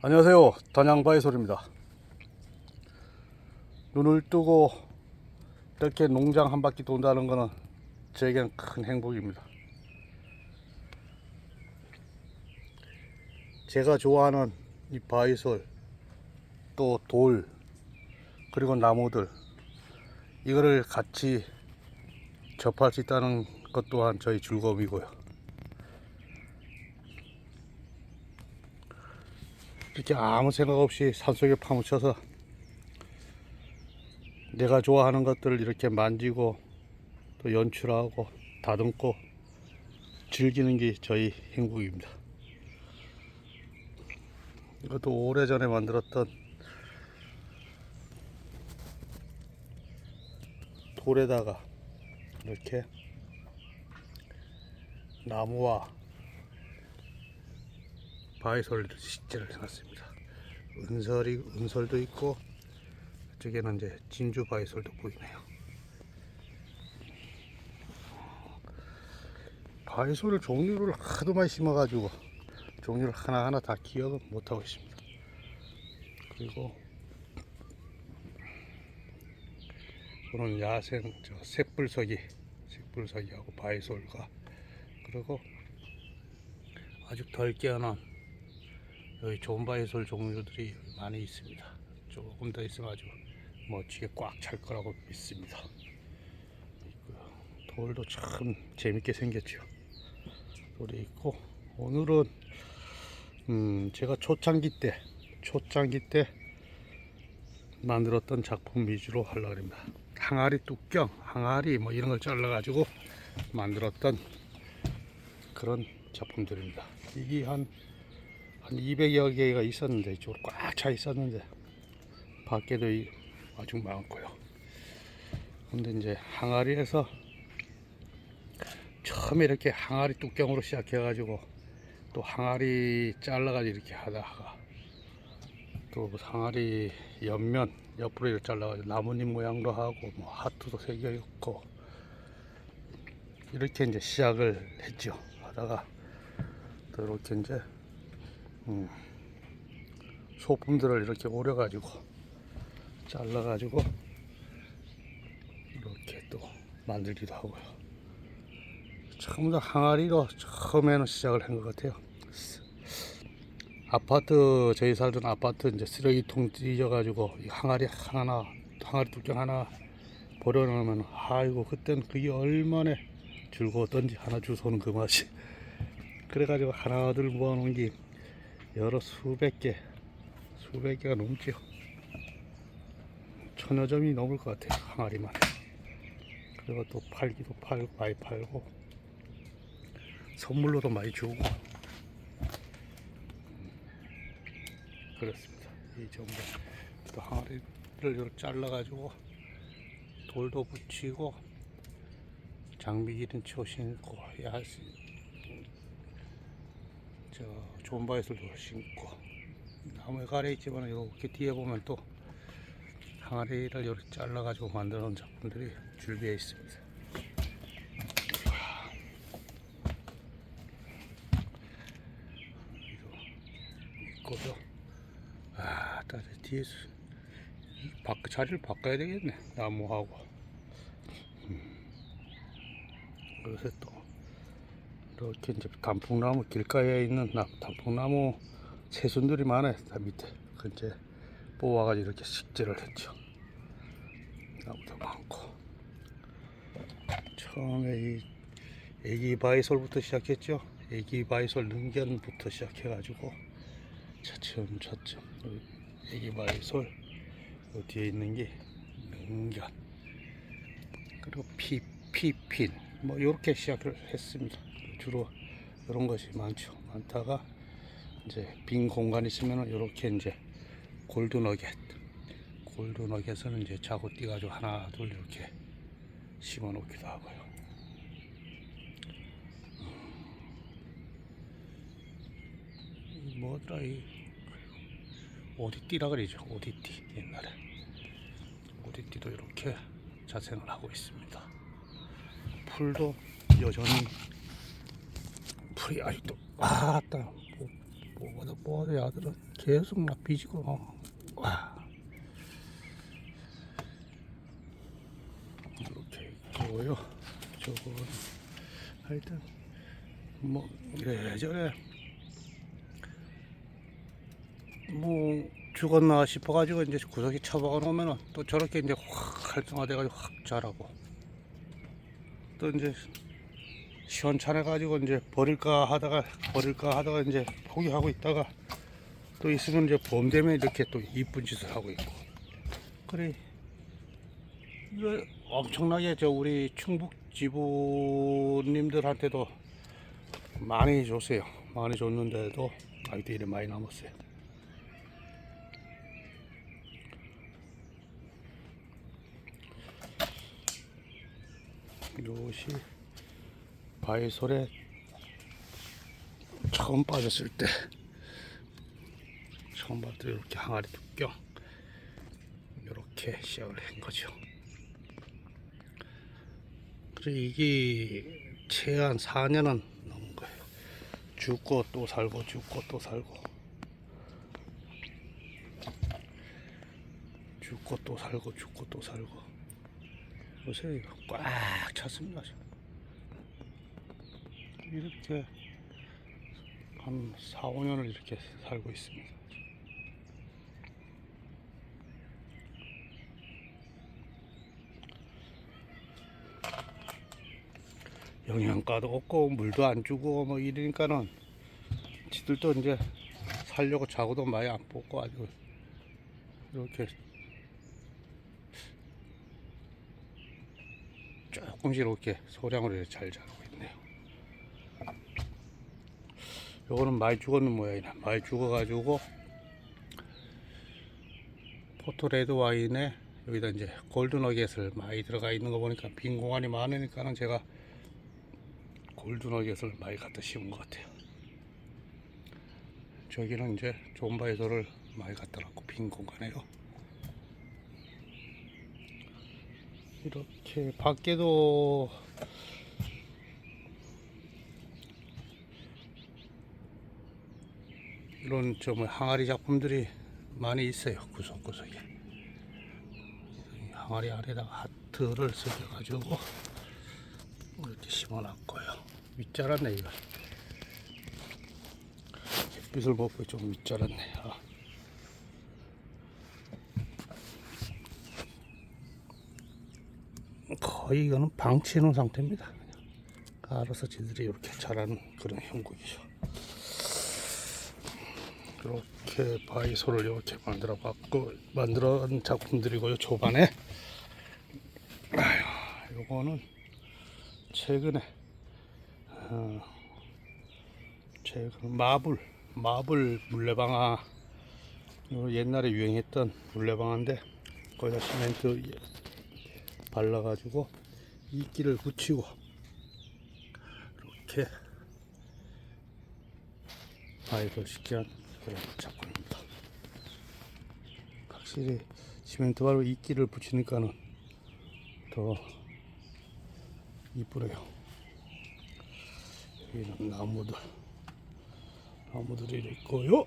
안녕하세요. 단양바의 소리입니다. 눈을 뜨고 이렇게 농장 한 바퀴 돈다는 것은 제겐 큰 행복입니다. 제가 좋아하는 이 바이솔, 또 돌, 그리고 나무들, 이거를 같이 접할 수 있다는 것 또한 저희 즐거움이고요. 이렇게 아무 생각 없이 산속에 파묻혀서 내가 좋아하는 것들을 이렇게 만지고 또 연출하고 다듬고 즐기는 게 저희 행복입니다. 이것도 오래전에 만들었던 돌에다가 이렇게 나무와 바이솔 식재를 해놨습니다. 은설이 은설도 있고 이쪽에는 이제 진주 바이솔도 보이네요. 바이솔을 종류를 하도 많이 심어가지고 종류를 하나하나 다 기억은 못하고 있습니다. 그리고 오늘 야생 저 새불서기 새불서기하고 바이솔과 그리고 아주 덜 깨어난 여기 좋은 바이솔 종류들이 많이 있습니다. 조금 더 있으면 아주 멋지게 꽉 찰 거라고 믿습니다. 돌도 참 재밌게 생겼죠. 돌이 있고 오늘은 음 제가 초창기 때 초창기 때 만들었던 작품 위주로 하려고 합니다. 항아리 뚜껑, 항아리 뭐 이런 걸 잘라가지고 만들었던 그런 작품들입니다. 이게 한, 한 200여 개가 있었는데, 이쪽으로 꽉 차 있었는데, 밖에도 이- 아주 많고요. 근데 이제 항아리에서 처음에 이렇게 항아리 뚜껑으로 시작해가지고, 또 항아리 잘라가지고 이렇게 하다가, 또 항아리 옆면, 옆으로 이렇게 잘라가지고 나뭇잎 모양도 하고, 뭐 하트도 새겨 있고, 이렇게 이제 시작을 했죠. 하다가, 또 이렇게 이제 음, 소품들을 이렇게 오려가지고 잘라가지고 이렇게 또 만들기도 하고요. 다 항아리로 처음에는 시작을 한 것 같아요. 아파트 저희 살던 아파트 이제 쓰레기통 찢어가지고 이 항아리 하나 항아리 뚜껑 하나 버려놓으면 아이고 그땐 그게 얼마나 즐거웠던지 하나 주워오는 그 맛이 그래가지고 하나둘 모아놓은 게 여러 수백 개, 수백 개가 넘죠. 천여 점이 넘을 것 같아요, 항아리만. 그리고 또 팔기도 팔고, 많이 팔고, 선물로도 많이 주고. 그렇습니다. 이 정도. 또 항아리를 이렇게 잘라 가지고, 돌도 붙이고, 장비 기린 쳐 신고, 야시, 저 좋은 바이슬도 심고 나무에 가래 있지만 이렇게 뒤에 보면 또 항아리를 이렇게 잘라가지고 만드는 작품들이 줄비에 있습니다. 있고요. 아, 따 뒤에서 이 바꿔 자리를 바꿔야 되겠네. 나무하고. 음. 그래서 또 이렇게 이제 단풍나무 길가에 있는 나- 단풍나무 새순들이 많아요. 다 밑에. 그 이제 뽑아가지고 이렇게 식재를 했죠. 나무도 많고. 처음에 이 애기 바이솔부터 시작했죠. 애기 바이솔 능견부터 시작해가지고 차츰 차츰 애기 바이솔 그 뒤에 있는 게 능견 그리고 피 피핀 뭐 이렇게 시작을 했습니다. 주로 이런 것이 많죠. 많다가 이제 빈 공간 있으면 이렇게 이제 골드 너겟, 골드 너겟은 이제 자고 띄가지고 하나 둘 이렇게 심어 놓기도 하고요. 이 뭐더라 이 오디띠라 그러죠. 오디띠 옛날에 오디띠도 이렇게 자생을 하고 있습니다. 풀도 여전히 풀이 아직도 아따. 뭐, 뽀뽀도 뽀뽀도 아들은 계속 막 비지고. 와. 이렇게 있고요. 저거는 하여튼 뭐 이래저래 뭐 죽었나 싶어가지고 이제 구석에 처박아 놓으면은 또 저렇게 이제 확 활성화돼가지고 확 자라고. 또 이제 시원찮아 가지고 이제 버릴까 하다가 버릴까 하다가 이제 포기하고 있다가 또 있으면 이제 봄 되면 이렇게 또 이쁜 짓을 하고 있고. 그래. 이거 엄청나게 저 우리 충북 지부님들한테도 많이 줬어요. 많이 줬는데도 이래 많이 남았어요. 이것이 바이솔에 처음 빠졌을 때 처음 봤을 때 이렇게 항아리 두경 이렇게 시작을 한 거죠. 그래 이게 최한 4년은 넘은 거예요. 죽고 또 살고 죽고 또 살고 죽고 또 살고 죽고 또 살고 보세요 이거 꽉 찼습니다. 이렇게 한 4, 5년을 이렇게 살고 있습니다. 영양가도 없고 물도 안 주고 뭐 이러니까는 지들도 이제 살려고 자고도 많이 안 뽑고 아주 이렇게 조금씩 이렇게 소량으로 잘 자라고 있네 요. 요거는 많이 죽었는 모양이네. 많이 죽어가지고 포토 레드 와인에 여기다 이제 골든 어겟을 많이 들어가 있는 거 보니까 빈 공간이 많으니까는 제가 골든 어겟을 많이 갖다 심은 것 같아요. 저기는 이제 존바이더를 많이 갖다 놨고 빈 공간에요. 이렇게 밖에도 이런 좀 항아리 작품들이 많이 있어요 구석구석에. 이 항아리 아래다가 하트를 새겨가지고 이렇게 심어놨고요. 윗자랐네 이거. 햇빛을 먹고 좀 윗자랐네. 아. 거의 이거는 방치해 놓은 상태입니다. 알아서 지들이 이렇게 자라는 그런 형국이죠 이렇게 바이소를 이렇게 만들어 봤고 만들어 온 작품들이고요 초반에. 아휴 요거는 최근에 어, 최근 마블 마블 물레방아. 요 옛날에 유행했던 물레방아인데 거기다 시멘트 발라가지고 이끼를 붙이고 이렇게 바이소 시키한 그런 작품입니다. 확실히 시멘트 바로 이끼를 붙이니까는 더 이쁘네요. 여기는 나무들, 나무들이 있고요.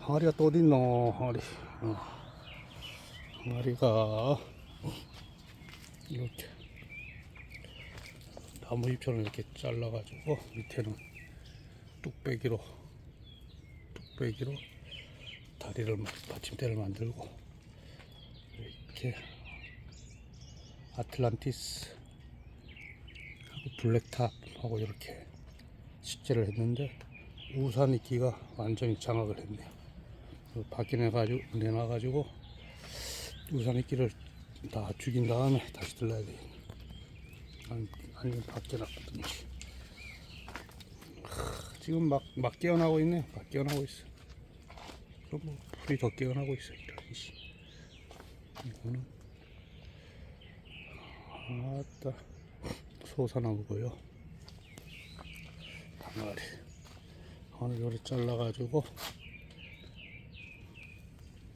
항아리가 또 어딨노, 항아리. 어. 항아리가 이렇게 나무 잎처럼 이렇게 잘라가지고 밑에는 뚝배기로 뚝배기로 다리를 마- 받침대를 만들고 이렇게 아틀란티스 하고 블랙탑하고 이렇게 식재를 했는데 우산 이끼가 완전히 장악을 했네요. 밖에 내가지고 내놔가지고 우산 이끼를 다 죽인 다음에 다시 들러야. 아니, 아니면 밖에 놔두든지. 지금 막, 막 깨어나고 있네. 막 깨어나고 있어. 그럼 뭐, 풀이 더 깨어나고 있어. 이런 씨. 이거는, 아따, 소사나무고요. 항아리. 항아리 요리 잘라가지고,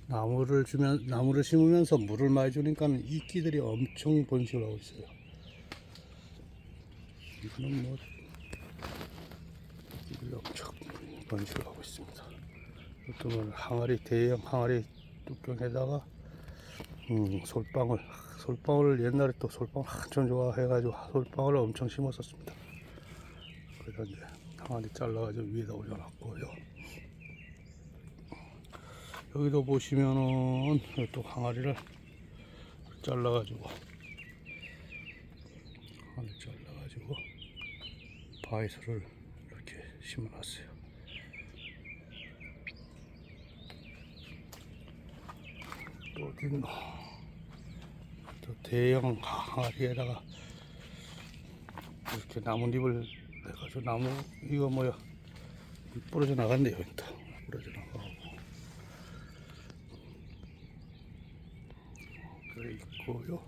나무를 주면, 나무를 심으면서 물을 많이 주니까 이끼들이 엄청 번식을 하고 있어요. 이거는 뭐, 이걸 엄청 번식을 하고 있습니다. 이것도 항아리 대형 항아리 뚜껑에다가 음, 솔방울 솔방울을 옛날에 또 솔방울 한참 좋아해가지고 솔방울을 엄청 심었었습니다. 그래서 이제 항아리 잘라가지고 위에다 올려놨고요. 여기도 보시면은 또 항아리를 잘라가지고 항아리 잘라가지고 바이스를 이렇게 심어놨어요. 있노? 또 대형 항아리에다가 이렇게 나뭇잎을 해가지고 나무 이거 뭐야 부러져 나간대요 일단. 부러져 나가고. 그래 있고요.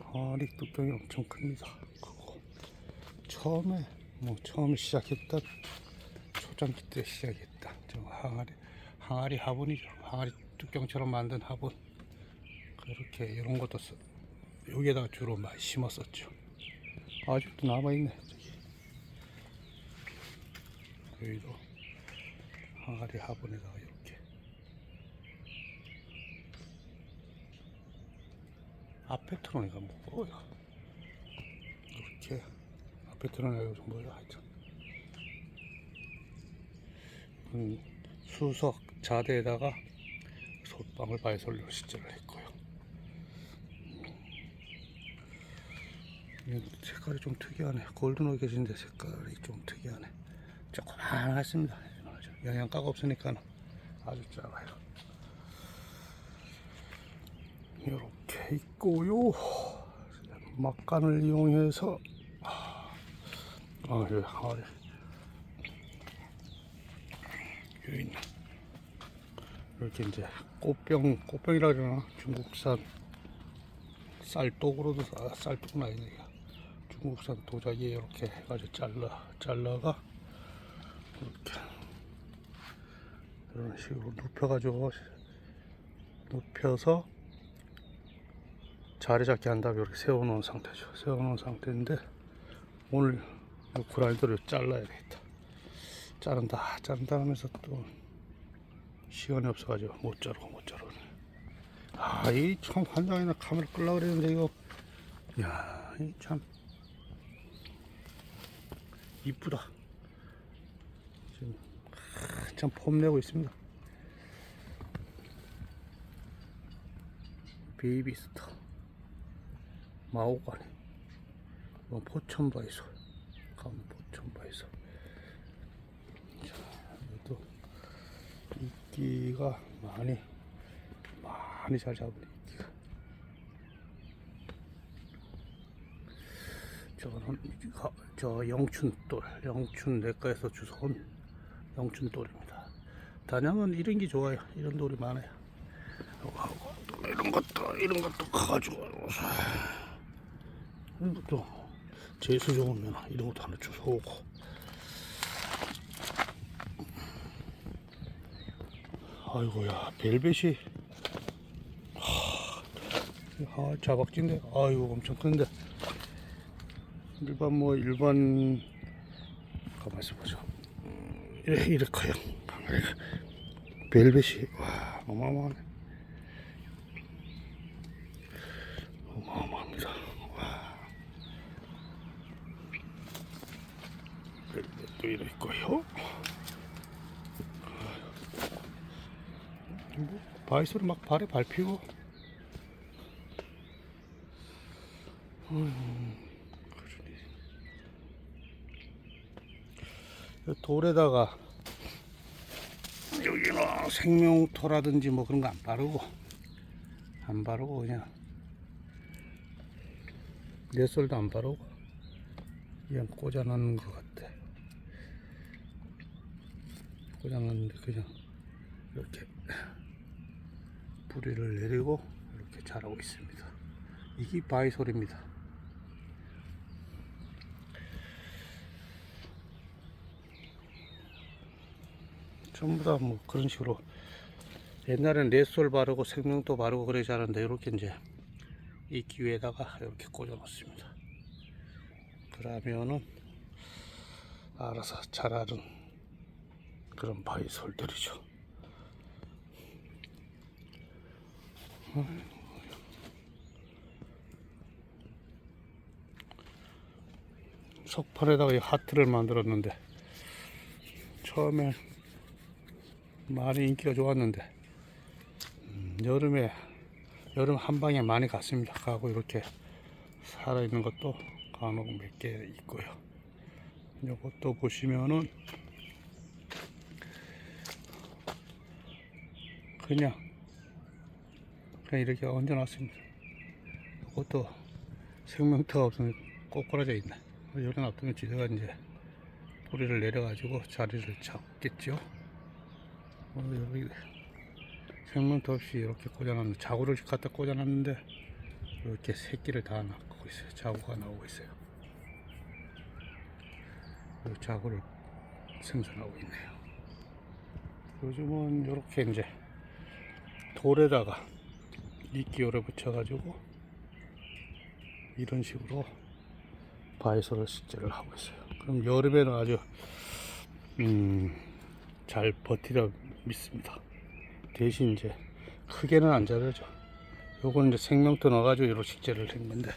항아리 뚜껑이 엄청 큽니다. 크고 처음에 뭐 처음 시작했던 초창기 때 시작했다. 저 항아리 항아리 화분이죠 항아리 뚜껑처럼 만든 화분. 그렇게 이런 것도 써, 여기에다가 주로 많이 심었었죠. 아직도 남아있네 저기. 여기도 항아리 화분에다가 이렇게. 앞에 트론이가 뭐야? 이렇게. 앞에 트론이가 좀 뭐야? 하여튼 음, 수석 자대에다가 솔방울 바이솔로 시제를 했고요. 이 색깔이 좀 특이하네. 골든 오게진데 색깔이 좀 특이하네. 조그만하습니다. 영양가가 없으니까 아주 작아요. 이렇게 있고요. 막간을 이용해서 아 여기 하래 여기 있네 이렇게 이제 꽃병 꽃병이라 그러나? 중국산 쌀독으로도 아, 쌀독은 아니네. 중국산 도자기에 이렇게 해가지고 잘라 잘라가 이렇게 이런 식으로 눕혀가지고 눕혀서 자리 잡게 한 다음에 이렇게 세워놓은 상태죠. 세워놓은 상태인데 오늘 이 그라인더를 잘라야 되겠다 자른다 자른다 하면서 또 시간이 없어가지고 못 자르고 못 자르네 아이 참 환장이나 카메라 끌라 그랬는데 이거. 야이참. 이쁘다. 지금 한참 폼내고 있습니다. 베이비스타. 마오가니 이건 포천바이소 감 포천바이소 자 이것도 이끼가 많이 많이 잘 잡은 이끼가. 저거는 가- 저 영춘돌 영춘 내과에서 주워온 영춘돌입니다. 단양은 이런 게 좋아요. 이런 돌이 많아요. 이런 것도 이런 것도 커가지고 이런 것도 재수 좋으면 이런 것도 하나 주워오고 아이고야 벨벳이. 하, 아, 자박진데. 아이고 엄청 큰데. 일반 뭐 일반 가만 있어 보죠. 음, 이래 이래 커요. 벨벳이 와 어마어마하네. 어마어마합니다. 와. 벨벳도 이래 있고요 뭐 바이소를 막 발에 밟히고. 돌에다가 여기는 생명토라든지 뭐 그런 거 안 바르고 안 바르고 그냥 넷솔도 안 바르고 그냥 꽂아놓는 것 같아. 꽂아놨는데 그냥 이렇게 뿌리를 내리고 이렇게 자라고 있습니다 이게 바이솔입니다 전부 다 뭐 그런 식으로 옛날엔 넷솔 바르고 생명도 바르고 그러지 않았는데 이렇게 이제 이 기회에다가 이렇게 꽂아 놓습니다. 그러면은 알아서 자라는 그런 바이솔들이죠. 속판에다가 이 하트를 만들었는데 처음에 많이 인기가 좋았는데 음, 여름에 여름 한 방에 많이 갔습니다. 가고 이렇게 살아 있는 것도 간혹 몇 개 있고요. 이것도 보시면은 그냥 그냥 이렇게 얹어 놨습니다. 이것도 생명터가 없으면 꼬꾸라져 있네. 요런 놔두면 지대가 이제 뿌리를 내려 가지고 자리를 잡겠죠. 어, 여기 생명터 없이 이렇게 꽂아놨는데 자구를 갖다 꽂아놨는데 이렇게 새끼를 다 낳고 있어요. 자구가 나오고 있어요. 이 자구를 생산하고 있네요. 요즘은 이렇게 이제 돌에다가 이끼요를 붙여가지고 이런 식으로 바이솔을 식재를 하고 있어요. 그럼 여름에는 아주 음, 잘 버티려 믿습니다. 대신 이제 크게는 안 자라죠. 요거는 이제 생명토 넣어가지고 이런 식재를 한 건데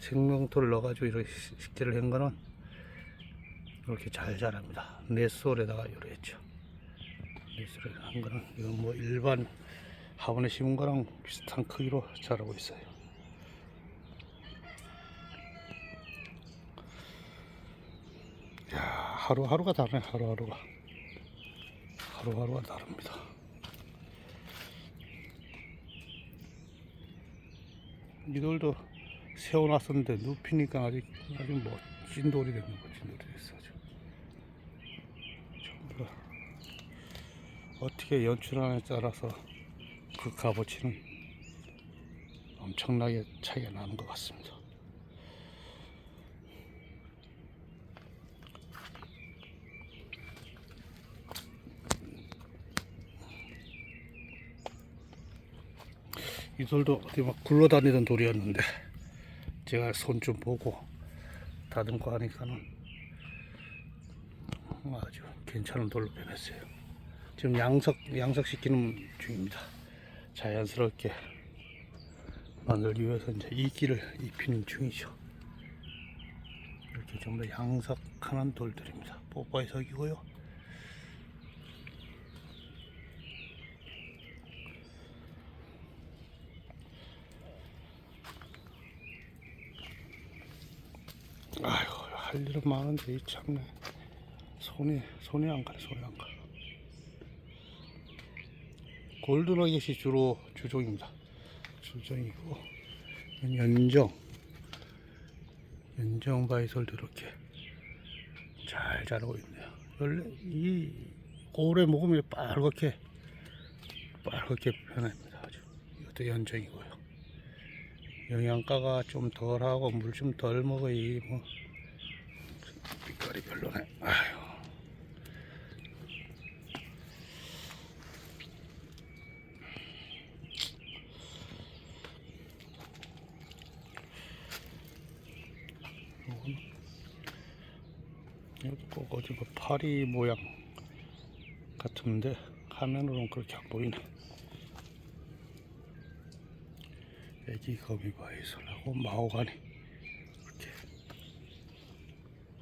생명토를 넣어가지고 식- 식재를 한 거는 이렇게 잘 자랍니다. 넷솔에다가 요래 했죠. 넷솔에 한 거는 이건 뭐 일반 화분에 심은 거랑 비슷한 크기로 자라고 있어요. 야 하루하루가 다르네 하루하루가 하루하루가 다릅니다. 이돌도 세워놨었는데 눕히니까 아직 아주 멋진 돌이 되는 멋진 돌이 됐어 아주. 전부 다 어떻게 연출하느냐에 따라서 그 값어치는 엄청나게 차이가 나는 것 같습니다. 이 돌도 어디 막 굴러다니던 돌이었는데 제가 손 좀 보고 다듬고 하니까는 아주 괜찮은 돌로 변했어요. 지금 양석 양석 시키는 중입니다. 자연스럽게 만들기 위해서 이제 이끼를 입히는 중이죠. 이렇게 좀 더 양석하는 돌들입니다. 뽀뽀의 석이고요. 아이고 할 일은 많은데 이 참네 손이 손이 안 가네 손이 안 가. 골드너겟이 주로 주종입니다. 주종이고 연정 연정 바이솔도 이렇게 잘 자라고 있네요. 원래 이 오래 먹으면 빨갛게 빨갛게 변합니다. 아주 이것도 연정이고요. 영양가가 좀 덜하고 물 좀 덜 먹어야 뭐 빛깔이 별로네. 아휴. 요건 이것도 꼭 어디 뭐 파리 모양 같은데 화면으로는 그렇게 안 보이네. 애기 거미바이솔하고 마호가니 이렇게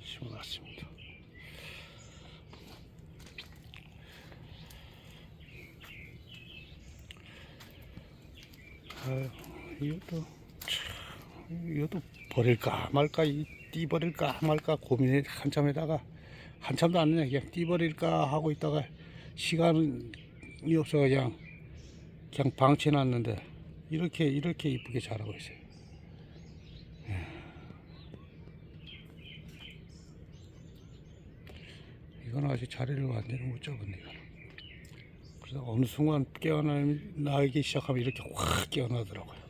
심어놨습니다. 아유, 이것도 참, 이것도 버릴까 말까 이 띠버릴까 말까 고민해 한참 하다가 한참도 안 되네 그냥 띠버릴까 하고 있다가 시간이 없어 그냥 그냥 방치해놨는데 이렇게 이렇게 이쁘게 자라고 있어요. 예. 이건 아직 자리를 완전히 못 잡았네 이거는. 그래서 어느 순간 깨어나기 시작하면 이렇게 확 깨어나더라고요.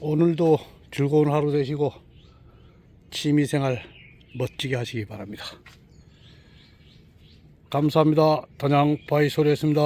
오늘도 즐거운 하루 되시고 취미생활 멋지게 하시기 바랍니다. 감사합니다. 단양 바이솔이었습니다.